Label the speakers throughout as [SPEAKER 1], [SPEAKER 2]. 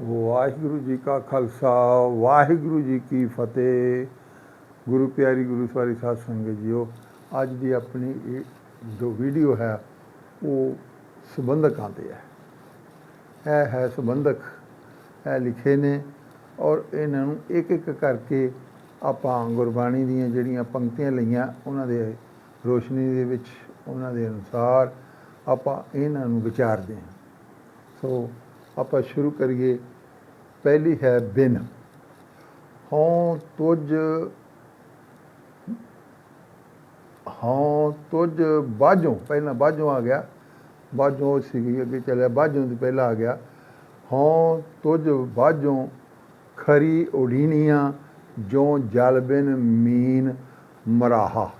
[SPEAKER 1] ਵਾਹਿਗੁਰੂ ਜੀ ਕਾ ਖਾਲਸਾ, ਵਾਹਿਗੁਰੂ ਜੀ ਕੀ ਫਤਿਹ। ਗੁਰੂ ਪਿਆਰੀ ਗੁਰੂ ਸਵਾਰੀ ਸਾਧ ਸੰਗਤ ਜੀਓ, ਅੱਜ ਦੀ ਆਪਣੀ ਇਹ ਜੋ ਵੀਡੀਓ ਹੈ, ਉਹ ਸੰਬੰਧਕਾਂ ਤੇ ਹੈ ਇਹ ਹੈ ਸੰਬੰਧਕ ਇਹ ਲਿਖੇ ਨੇ ਔਰ ਇਹਨਾਂ ਨੂੰ ਇੱਕ ਇੱਕ ਕਰਕੇ ਆਪਾਂ ਗੁਰਬਾਣੀ ਦੀਆਂ ਜਿਹੜੀਆਂ ਪੰਕਤੀਆਂ ਲਈਆਂ, ਉਹਨਾਂ ਦੇ ਰੋਸ਼ਨੀ ਦੇ ਵਿੱਚ, ਉਹਨਾਂ ਦੇ ਅਨੁਸਾਰ ਆਪਾਂ ਇਹਨਾਂ ਨੂੰ ਵਿਚਾਰਦੇ ਹਾਂ। ਸੋ ਆਪਾਂ ਸ਼ੁਰੂ ਕਰੀਏ ਪਹਿਲੀ ਹੈ ਬਿਨ। ਹਉ ਤੁਝ ਹਉ ਤੁਝ ਬਾਝੋਂ, ਪਹਿਲਾਂ ਬਾਝੋਂ ਆ ਗਿਆ। ਬਾਝੋਂ ਸੀਗੀ, ਅੱਗੇ ਚੱਲਿਆ, ਬਾਝੋਂ ਤੋਂ ਪਹਿਲਾਂ ਆ ਗਿਆ। ਹਉ ਤੁਝ ਬਾਝੋਂ ਖਰੀ ਉਡੀਨੀਆਂ, ਜੋ ਜਲ ਬਿਨ ਮੀਨ ਮਰਾਹਾ।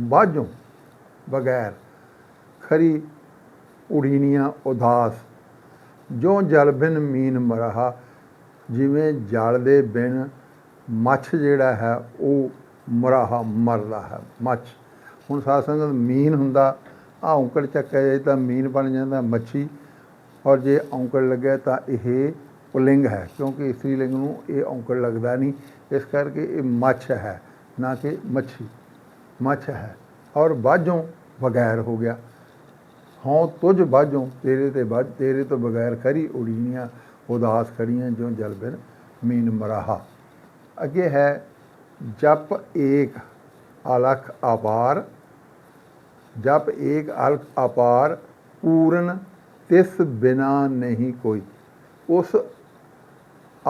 [SPEAKER 1] ਬਾਝੋਂ ਬਗੈਰ ਖਰੀ ਉਡੀਨੀਆਂ ਉਦਾਸ, ਜੋ ਜਲ ਬਿਨ ਮੀਨ ਮਰਾਹਾ। ਜਿਵੇਂ ਜਲ ਦੇ ਬਿਨ ਮੱਛ ਜਿਹੜਾ ਹੈ, ਉਹ ਮਰਾਹਾ ਮਰਦਾ ਹੈ, ਮੱਛ। ਹੁਣ ਸਾਧ ਸੰਗਤ ਮੀਨ ਹੁੰਦਾ ਆ ਔਂਕੜ ਚੱਕਿਆ ਜਾਏ ਤਾਂ ਮੀਨ ਬਣ ਜਾਂਦਾ ਮੱਛੀ, ਔਰ ਜੇ ਔਂਕੜ ਲੱਗਿਆ ਤਾਂ ਇਹ ਪੁਲਿੰਗ ਹੈ, ਕਿਉਂਕਿ ਇਸਤਰੀ ਲਿੰਗ ਨੂੰ ਇਹ ਔਂਕੜ ਲੱਗਦਾ ਨਹੀਂ। ਇਸ ਕਰਕੇ ਇਹ ਮੱਛ ਹੈ, ਨਾ ਕਿ ਮੱਛੀ। ਮੱਛ ਹੈ, ਔਰ ਬਾਝੋਂ ਬਗੈਰ ਹੋ ਗਿਆ। ਹਉ ਤੁਝ ਬਾਝੋਂ ਤੇਰੇ ਤੇ ਬਾਝ ਤੇਰੇ ਤੋਂ ਬਗੈਰ ਖਰੀ ਉਡੀਨੀਆਂ। ਉਦਾਸ ਖੜੀਆਂ ਜੋ ਜਲ ਬਿਨ ਮੀਨ ਮਰਾਹਾ। ਅੱਗੇ ਹੈ, ਜਪ ਏਕ ਅਲਖ ਅਪਾਰ, ਜਪ ਏਕ ਅਲਖ ਅਪਾਰ ਪੂਰਨ ਤਿਸ ਬਿਨਾ ਨਹੀਂ ਕੋਈ। ਉਸ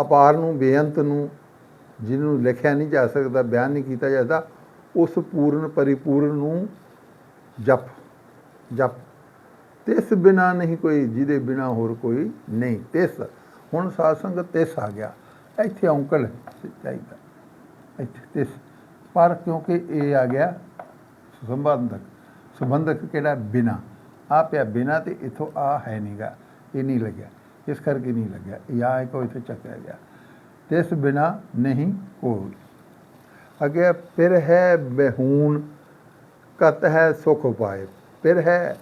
[SPEAKER 1] ਅਪਾਰ ਨੂੰ, ਬੇਅੰਤ ਨੂੰ, ਜਿਹਨੂੰ ਲਿਖਿਆ ਨਹੀਂ ਜਾ ਸਕਦਾ, ਬਿਆਨ ਨਹੀਂ ਕੀਤਾ ਜਾਂਦਾ ਉਸ ਪੂਰਨ ਪਰਿਪੂਰਨ ਨੂੰ ਜਪ ਜਪ। ਤਿਸ ਬਿਨਾ ਨਹੀਂ ਕੋਈ, ਜਿਹਦੇ ਬਿਨਾ ਹੋਰ ਕੋਈ ਨਹੀਂ। ਤਿਸ ਹੁਣ ਸਾਧ ਸੰਗਤ ਤਿਸ ਆ ਗਿਆ। ਇੱਥੇ ਔਂਕਲ ਚਾਹੀਦਾ। ਇੱਥੇ ਤਿਸ। ਪਰ ਕਿਉਂਕਿ ਇਹ ਆ ਗਿਆ ਸੰਬੰਧਕ। ਸੰਬੰਧਕ ਕਿਹੜਾ? ਬਿਨਾ। ਆ ਪਿਆ ਬਿਨਾ ਤੇ ਇਥੋਂ ਆ ਹੈ ਨਹੀਂਗਾ ਇਹ ਨਹੀਂ ਲੱਗਿਆ। ਇਸ ਕਰਕੇ ਨਹੀਂ ਲੱਗਿਆ। ਇਹ ਆ ਇਥੇ ਚੱਕਿਆ ਗਿਆ। ਤਿਸ ਬਿਨਾ ਨਹੀਂ ਕੋਈ। ਅਗੇ ਫਿਰ ਹੈ ਬਹੂਨ ਕਤ ਹੈ ਸੁਖ ਪਾਏ ਫਿਰ ਹੈ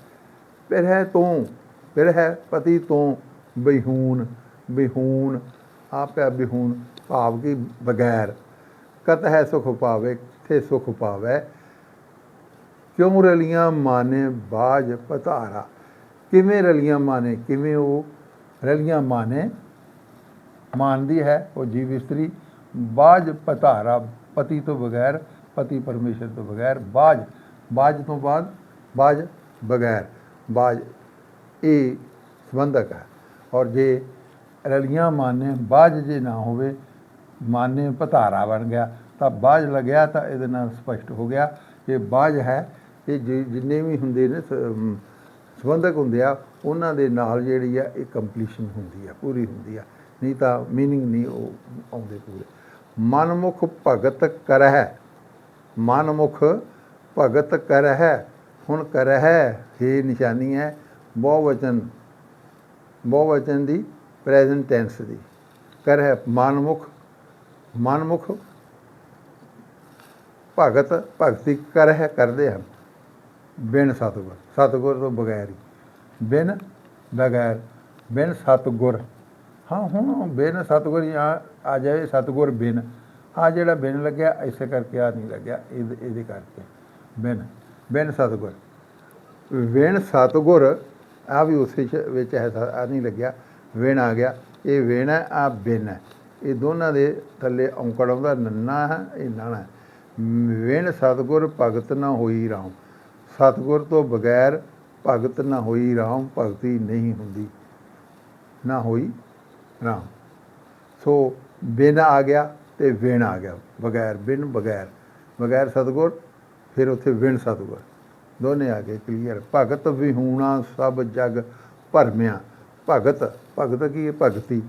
[SPEAKER 1] ਫਿਰ ਹੈ ਤੂੰ, ਫਿਰ ਹੈ ਪਤੀ ਤੋਂ, ਬਿਹੂਨ ਬਿਹੂਨ ਆਪਿਆ ਬਿਹੂਨ ਭਾਵ ਕੀ ਬਗੈਰ। ਕਤ ਹੈ ਸੁਖ ਪਾਵੇ ਥੇ ਸੁਖ ਪਾਵੇ ਕਿਉਂ ਰਲੀਆਂ ਮਾਨੇ ਬਾਜ ਪਤਾਰਾ ਕਿਵੇਂ ਰਲੀਆਂ ਮਾਨੇ, ਕਿਵੇਂ ਉਹ ਰਲੀਆਂ ਮਾਨੇ? ਮਾਨਦੀ ਹੈ ਉਹ ਜੀਵ ਇਸਤਰੀ, ਬਾਜ ਪਤਾਰਾ ਪਤੀ ਤੋਂ ਬਗੈਰ, ਪਤੀ ਪਰਮੇਸ਼ਰ ਤੋਂ ਬਗੈਰ, ਬਾਜ। ਬਾਜ ਤੋਂ ਬਾਅਦ, ਬਾਜ ਬਗੈਰ। ਬਾਜ ਇਹ ਸੰਬੰਧਕ ਹੈ। ਔਰ ਜੇ ਰਲੀਆਂ ਮਾਨੇ ਬਾਜ ਜੇ ਨਾ ਹੋਵੇ ਮਾਨੇ ਪਧਾਰਾ ਬਣ ਗਿਆ ਤਾਂ ਬਾਜ ਲੱਗਿਆ ਤਾਂ ਇਹਦੇ ਨਾਲ ਸਪਸ਼ਟ ਹੋ ਗਿਆ ਇਹ ਬਾਜ ਹੈ ਇਹ ਜਿ- ਜਿੰਨੇ ਵੀ ਹੁੰਦੇ ਨੇ ਸ- ਅਮ, ਸੰਬੰਧਕ ਹੁੰਦੇ ਆ ਉਹਨਾਂ ਦੇ ਨਾਲ ਜਿਹੜੀ ਆ ਇਹ ਕੰਪਲੀਸ਼ਨ ਹੁੰਦੀ ਆ ਪੂਰੀ ਹੁੰਦੀ ਆ ਨਹੀਂ ਤਾਂ मीनिंग ਨਹੀਂ ਉਹ ਆਉਂਦੇ ਪੂਰੇ ਮਨਮੁਖ ਭਗਤ ਕਰਹਿ ਮਨਮੁਖ ਭਗਤ ਕਰਹਿ ਹੁਣ ਕਰਹਿ ਹੀ ਨਿਸ਼ਾਨੀ ਹੈ ਬਹੁਵਚਨ ਬਹੁਵਚਨ ਦੀ ਪ੍ਰੈਜ਼ੈਂਟ ਟੈਂਸ ਦੀ। ਕਰਹਿ ਮਨਮੁਖ ਮਨਮੁਖ ਭਗਤ, ਭਗਤੀ ਕਰ ਹੈ ਕਰਦੇ ਹਨ। ਬਿਨ ਸਤਗੁਰ ਸਤਗੁਰ ਤੋਂ ਬਗੈਰ ਹੀ। ਬਿਨ ਬਗੈਰ, ਬਿਨ ਸਤਗੁਰ। ਹਾਂ, ਹੁਣ ਬਿਨ ਸਤਗੁਰ ਆ ਆ ਜਾਏ ਸਤਗੁਰ ਬਿਨ। ਆ ਜਿਹੜਾ ਬਿਨ ਲੱਗਿਆ, ਇਸੇ ਕਰਕੇ ਆ ਨਹੀਂ ਲੱਗਿਆ ਇਹਦੇ ਇਹਦੇ ਕਰਕੇ। ਬਿਨ ਬਿਨ ਸਤਗੁਰ। ਬਿਨ ਸਤਗੁਰ, ਆ ਵੀ ਉਸੇ ਵਿੱਚ ਹੈ, ਆ ਨਹੀਂ ਲੱਗਿਆ। ਵਿਣ ਆ ਗਿਆ। ਇਹ ਵੇਣ ਹੈ ਆ ਬਿਨ ਹੈ। ਇਹ ਦੋਨਾਂ ਦੇ ਥੱਲੇ ਔਂਕੜ ਆਉਂਦਾ, ਨੰਨਾ ਹੈ, ਇਹ ਨਾਣਾ ਹੈ। ਵਿਣ ਸਤਗੁਰ ਭਗਤ ਨਾ ਹੋਈ ਰਾਮ ਸਤਗੁਰ ਤੋਂ ਬਗੈਰ ਭਗਤ ਨਾ ਹੋਈ ਰਾਮ ਭਗਤੀ ਨਹੀਂ ਹੁੰਦੀ। ਨਾ ਹੋਈ ਰਾਮ ਸੋ ਬਿਨ ਆ ਗਿਆ ਤੇ ਵਿਣ ਆ ਗਿਆ। ਬਗੈਰ ਬਿਨ, ਬਗੈਰ। ਬਗੈਰ ਸਤਗੁਰ, ਫਿਰ ਉੱਥੇ ਵਿਣ ਸਤਗੁਰ। ਦੋਨੇ ਆ ਗਏ ਕਲੀਅਰ ਭਗਤ ਵਿਹੂਣਾ ਸਭ ਜਗ ਭਰਮਿਆ। ਭਗਤ ਭਗਤ ਕੀ ਹੈ? ਭਗਤੀ।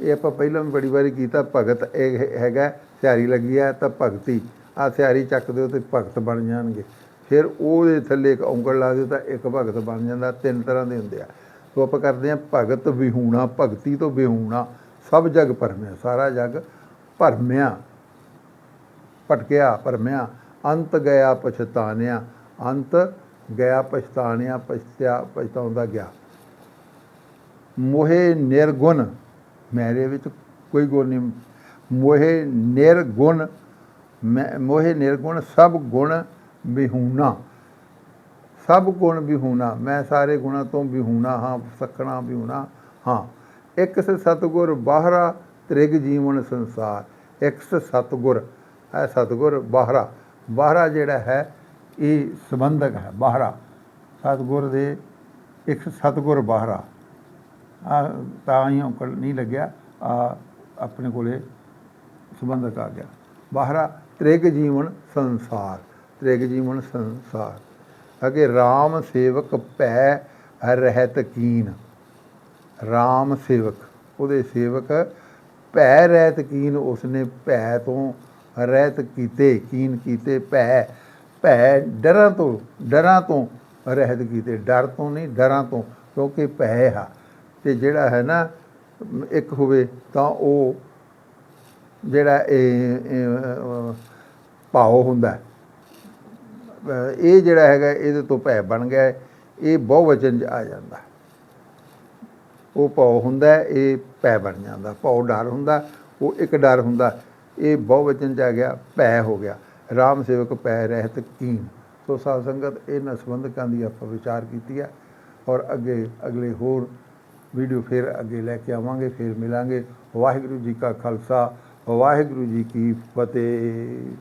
[SPEAKER 1] ਇਹ ਆਪਾਂ ਪਹਿਲਾਂ ਵੀ ਬੜੀ ਵਾਰੀ ਕੀਤਾ, ਭਗਤ ਇਹ ਹੈਗਾ ਸਿਆਰੀ ਲੱਗੀ ਹੈ ਤਾਂ ਭਗਤੀ। ਆ ਸਿਆਰੀ ਚੱਕ ਦਿਓ ਤੇ ਭਗਤ ਬਣ ਜਾਣਗੇ। ਫਿਰ ਉਹਦੇ ਥੱਲੇ ਇੱਕ ਔਂਕੜ ਲਾ ਦਿਓ ਤਾਂ ਇੱਕ ਭਗਤ ਬਣ ਜਾਂਦਾ, ਤਿੰਨ ਤਰ੍ਹਾਂ ਦੇ ਹੁੰਦੇ ਆ। ਸੋ ਆਪਾਂ ਕਰਦੇ ਆ ਭਗਤ ਵਿਹੂਣਾ, ਭਗਤੀ ਤੋਂ ਵਿਹੂਣਾ। ਸਭ ਜਗ ਭਰਮਿਆ, ਸਾਰਾ ਜਗ ਭਰਮਿਆ। ਭਟਕਿਆ, ਭਰਮਿਆ। ਅੰਤ ਗਿਆ, ਪਛਤਾਨਿਆ। ਅੰਤ ਗਿਆ, ਪਛਤਾਨਿਆ, ਪਛਤਿਆ, ਪਛਤਾਉਂਦਾ ਗਿਆ। ਮੋਹੇ ਨਿਰਗੁਣ ਮੇਰੇ ਵਿੱਚ ਕੋਈ ਗੁਣ ਨਹੀਂ। ਮੋਹੇ ਨਿਰਗੁਣ ਮੈਂ ਮੋਹਿ ਨਿਰਗੁਣ ਸਭ ਗੁਣ ਵਿਹੂਣਾ ਸਭ ਗੁਣ ਵਿਹੂਣਾ ਮੈਂ ਸਾਰੇ ਗੁਣਾਂ ਤੋਂ ਵਿਹੂਣਾ ਹਾਂ, ਸਖਣਾ ਵਿਹੂਣਾ ਹਾਂ। ਇੱਕ ਸ ਸਤਗੁਰ ਬਾਹਰਾ, ਤ੍ਰਿਗ ਜੀਵਨ ਸੰਸਾਰ। ਇੱਕ ਸ ਸਤਗੁਰ ਹੈ ਸਤਗੁਰ ਬਾਹਰਾ। ਬਾਹਰਾ ਜਿਹੜਾ ਹੈ, ਇਹ ਸੰਬੰਧਕ ਹੈ, ਬਾਹਰਾ। ਸਤਗੁਰ ਦੇ ਇੱਕ ਸਤਗੁਰ ਬਾਹਰਾ। ਤਾਂ ਹੀ ਔਕੜ ਨਹੀਂ ਲੱਗਿਆ, ਆ ਆਪਣੇ ਕੋਲੇ ਸੰਬੰਧਕ ਆ ਗਿਆ। ਬਾਹਰਾ ਤ੍ਰਿਗ ਜੀਵਨ ਸੰਸਾਰ, ਤ੍ਰਿਗ ਜੀਵਨ ਸੰਸਾਰ। ਅਗੇ RAM ਸੇਵਕ ਭੈ ਰਹਿਤ ਕੀਨ। RAM ਸੇਵਕ, ਉਹਦੇ ਸੇਵਕ ਭੈ ਰਹਿਤ ਕੀਨ, ਉਸਨੇ ਭੈ ਤੋਂ ਰਹਿਤ ਕੀਤੇ, ਕੀਨ ਕੀਤੇ ਭੈ। ਭੈ ਡਰਾਂ ਤੋਂ ਡਰਾਂ ਤੋਂ ਰਹਿਤ ਕੀਤੇ, ਡਰ ਤੋਂ ਨਹੀਂ, ਡਰਾਂ ਤੋਂ, ਕਿਉਂਕਿ ਭੈ ਹੈ ਤੇ ਜਿਹੜਾ ਹੈ ਨਾ ਇੱਕ ਹੋਵੇ ਤਾਂ ਉਹ ਜਿਹੜਾ ਇਹ ਇਹ, ਹੁੰਦਾ ਇਹ ਜਿਹੜਾ ਹੈਗਾ ਇਹਦੇ ਤੋਂ ਭੈ ਬਣ ਗਿਆ ਇਹ ਬਹੁਵਚਨ 'ਚ ਆ ਜਾਂਦਾ ਉਹ ਭਾਵ ਹੁੰਦਾ ਇਹ ਭੈ ਬਣ ਜਾਂਦਾ ਭਾਵ ਡਰ ਹੁੰਦਾ ਉਹ ਇੱਕ ਡਰ ਹੁੰਦਾ ਇਹ ਬਹੁਵਚਨ 'ਚ ਆ ਗਿਆ ਭੈ ਹੋ ਗਿਆ। ਰਾਮ ਸੇਵਕ ਭੈ ਰਹਿਤ ਕੀਨ। ਸੋ ਸਾਧ ਸੰਗਤ ਇਹਨਾਂ ਸੰਬੰਧਕਾਂ ਦੀ ਆਪਾਂ ਵਿਚਾਰ ਕੀਤੀ ਹੈ। ਔਰ ਅੱਗੇ ਅਗਲੇ ਹੋਰ ਵੀਡੀਓ ਫਿਰ ਅੱਗੇ ਲੈ ਕੇ ਆਵਾਂਗੇ, ਫਿਰ ਮਿਲਾਂਗੇ। ਵਾਹਿਗੁਰੂ ਜੀ ਕਾ ਖਾਲਸਾ, ਵਾਹਿਗੁਰੂ ਜੀ ਕੀ ਫਤਿਹ।